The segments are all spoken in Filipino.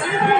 Thank you.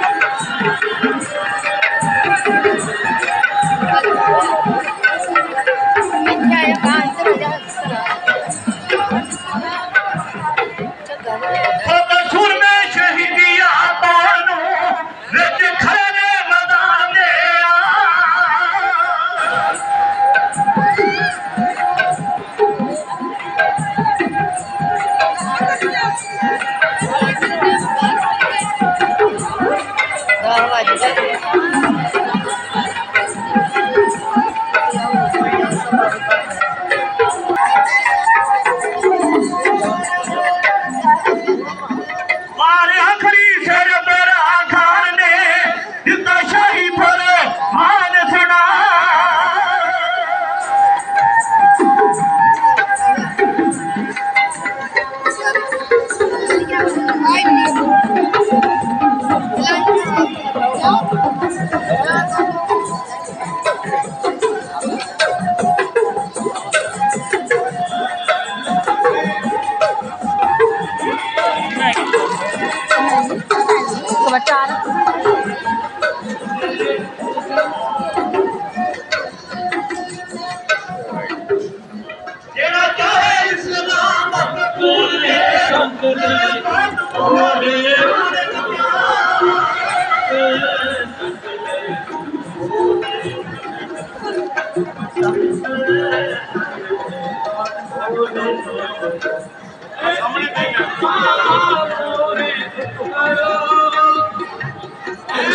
Boa tarde.